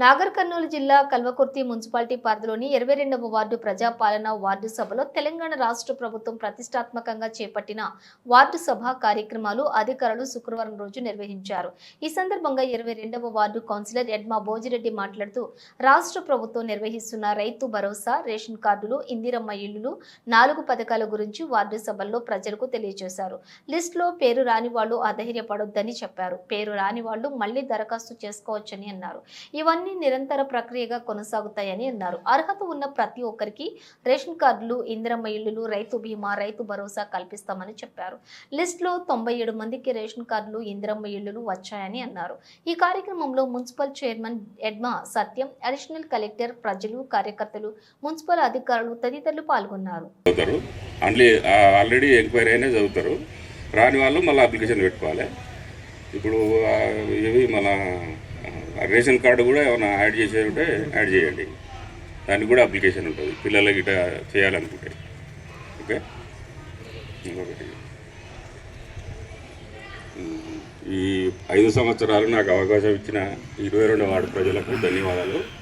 నాగర్ కర్నూలు జిల్లా కల్వకుర్తి మున్సిపాలిటీ పరిధిలోని ఇరవై రెండవ వార్డు ప్రజాపాలన వార్డు సభలో తెలంగాణ రాష్ట్ర ప్రభుత్వం ప్రతిష్టాత్మకంగా చేపట్టిన వార్డు సభ కార్యక్రమాలు అధికారులు శుక్రవారం రోజు నిర్వహించారు. ఈ సందర్భంగా ఇరవై రెండవ వార్డు కౌన్సిలర్ ఎడ్మా భోజిరెడ్డి మాట్లాడుతూ రాష్ట్ర ప్రభుత్వం నిర్వహిస్తున్న రైతు భరోసా రేషన్ కార్డులు ఇందిరమ్మ ఇళ్ళు నాలుగు పథకాల గురించి వార్డు సభల్లో ప్రజలకు తెలియజేశారు. లిస్టులో పేరు రాని వాళ్ళు అధైర్యపడొద్దని చెప్పారు. పేరు రాని వాళ్ళు మళ్ళీ దరఖాస్తు చేసుకోవచ్చని అన్నారు. ఇవన్నీ నిరంతర ప్రక్రియగా కొనసాగుతాయని అన్నారు. అర్హత ఉన్న ప్రతి ఒక్కరికి రేషన్ కార్డులు ఇందిరమ్మ ఇళ్ళు రైతు బీమా రైతు భరోసా కల్పిస్తామని చెప్పారు. లిస్టులో తొంభై ఏడు మందికి రేషన్ కార్డులు ఇందిరమ్మ ఇళ్ళు వచ్చాయని అన్నారు. ఈ కార్యక్రమంలో municipal chairman Edma Satyam additional collector ప్రజలు కార్యకర్తలు మున్సిపల్ అధికారులు తదితరులు పాల్గొన్నారు. ఆల్రెడీ ఎంక్వైరీ అయినా చదువుతారు. రాని వాళ్ళు మళ్ళీ అప్లికేషన్ పెట్టుకోవాలి. ఇప్పుడు ఇవి మన రేషన్ కార్డు కూడా ఏమైనా యాడ్ చేసేది ఉంటే యాడ్ చేయండి. దానికి కూడా అప్లికేషన్ ఉంటుంది. పిల్లలకి ఇట్లా చేయాలనుకుంటే. ఓకే? ఇంకొకటి. ఈ ఐదు సంవత్సరాలు నాకు అవకాశం ఇచ్చిన ఇరవై రెండు వార్డు ప్రజలకు ధన్యవాదాలు.